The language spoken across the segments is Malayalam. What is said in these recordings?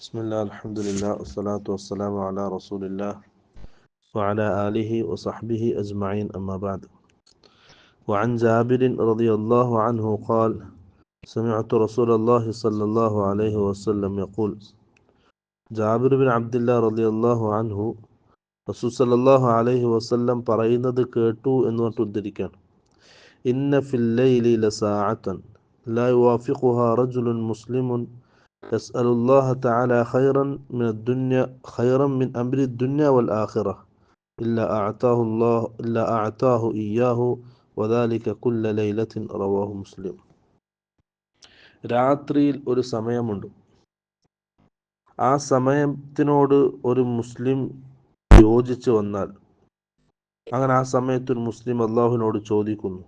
بسم الله الحمد لله والصلاة والسلام على رسول الله وعلى آله وصحبه أجمعين أما بعد وعن جابر رضي الله عنه قال سمعت رسول الله صلى الله عليه وسلم يقول ജാബിർ ബിൻ അബ്ദുല്ല റളിയല്ലാഹു അൻഹു റസൂൽ സല്ലല്ലാഹു അലൈഹി വസല്ലം പറയുന്നത് കേട്ടു എന്ന് പറഞ്ഞിട്ട് ഉദ്ധരിക്കുകയാണ് ഇന്ന ഫിൽ ലൈലി ലസാഅത്തൻ ലാ യുവാഫിഖുഹാ റജുലുൻ മുസ്ലിമുൻ يسأل الله تعالى خيرا من الدنيا خيرا من أمر الدنيا والآخرة إلا أعطاه الله إلا أعطاه إياه وذلك كل ليلة رواه مسلم രാത്രിയിൽ ഒരു സമയമുണ്ട് ആ സമയത്തിനോട് ഒരു മുസ്ലിം യോജിച്ച് വന്നാൽ അങ്ങനെ ആ സമയത്ത് ഒരു മുസ്ലിം അള്ളാഹുവിനോട് ചോദിക്കുന്നു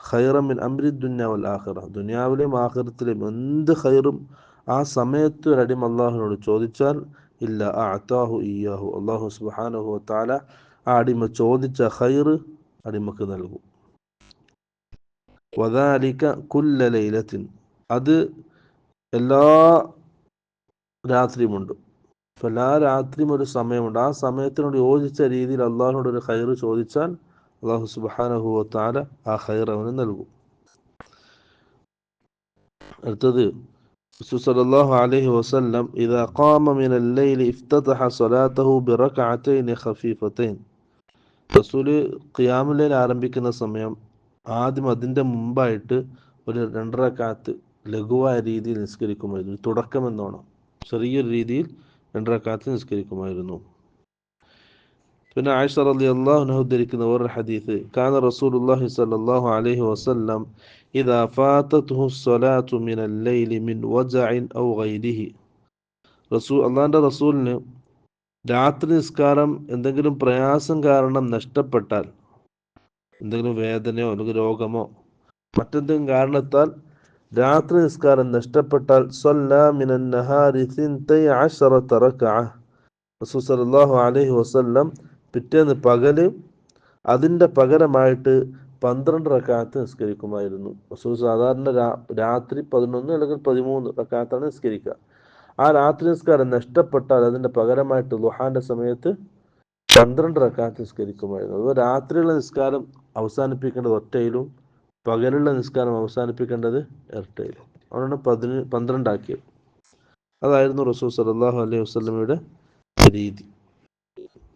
ഖൈറമിൻ അമ്രി ദുന്യ വൽ ആഖിറ ദുനിയാവിലെയും ആഖിറത്തിലെയും എന്ത് ഖൈറും ആ സമയത്ത് ഒരു അടിമ അള്ളാഹുവിനോട് ചോദിച്ചാൽ ഇല്ല ആ അത്താഹു ഇയാഹു അള്ളാഹു സുബാനഹു താല ആ അടിമ ചോദിച്ച ഹൈർ അടിമക്ക് നൽകും. വദാലിക കുല്ല ലൈലത്തിൻ. അത് എല്ലാ രാത്രിയുമുണ്ട്. അപ്പം എല്ലാ രാത്രിയും ഒരു സമയമുണ്ട്. ആ സമയത്തിനോട് യോജിച്ച രീതിയിൽ അള്ളാഹിനോട് ഒരു ഹൈർ ചോദിച്ചാൽ അള്ളാഹു സുബാനഹു താല ആ ഹൈർ അവന് നൽകും. അടുത്തത് صلى الله عليه وسلم إذا قام من الليل افتتح صلاته بركعتين خفيفتين റസൂല് ഖിയാമുലയിൽ ആരംഭിക്കുന്ന സമയം ആദ്യം അതിൻ്റെ മുമ്പായിട്ട് ഒരു രണ്ടരക്കാത്ത് ലഘുവായ രീതിയിൽ നിസ്കരിക്കുമായിരുന്നു തുടക്കം എന്നോണം ചെറിയൊരു രീതിയിൽ രണ്ടരക്കാത്ത് നിസ്കരിക്കുമായിരുന്നു പിന്നെ ആയിഷ അലി അള്ളാഹുനഹു ധരിക്കുന്ന ഒരു ഹദീസ് കാന റസൂൽ അള്ളാഹി സല്ലാഹു അലഹി വസ്ലം ഇതാ ഫാത്തത്തുഹു സ്വലാത്തു മിൻ അല്ലൈലി മിൻ വജഅൻ ഔ ഗൈരിഹി. റസൂ അള്ളാഹിന്റെ റസൂലിന് രാത്രി നിസ്കാരം എന്തെങ്കിലും പ്രയാസം കാരണം നഷ്ടപ്പെട്ടാൽ എന്തെങ്കിലും വേദനയോ അല്ലെങ്കിൽ രോഗമോ മറ്റെന്തെങ്കിലും കാരണത്താൽ രാത്രി നിസ്കാരം നഷ്ടപ്പെട്ടാൽ റസൂൽ സല്ലല്ലാഹു അലൈഹി വസല്ലം പിറ്റേന്ന് പകൽ അതിന്റെ പകരമായിട്ട് പന്ത്രണ്ട് റക്കാത്ത് നിസ്കരിക്കുമായിരുന്നു. റസൂൽ സാധാരണ രാത്രി പതിനൊന്ന് അല്ലെങ്കിൽ പതിമൂന്ന് റക്കാത്താണ് നിസ്കരിക്കുക. ആ രാത്രി നിസ്കാരം നഷ്ടപ്പെട്ടാൽ അതിന്റെ പകരമായിട്ട് ലുഹാന്റെ സമയത്ത് പന്ത്രണ്ട് റക്കാത്ത് നിസ്കരിക്കുമായിരുന്നു. അതുപോലെ രാത്രിയുള്ള നിസ്കാരം അവസാനിപ്പിക്കേണ്ടത് ഒറ്റയിലും പകലുള്ള നിസ്കാരം അവസാനിപ്പിക്കേണ്ടത് ഇരട്ടയിലും. അതുകൊണ്ടാണ് പതിന് പന്ത്രണ്ടാക്കിയത്. അതായിരുന്നു റസൂൽ സലാഹു അലൈഹി വസ്ലമയുടെ രീതി.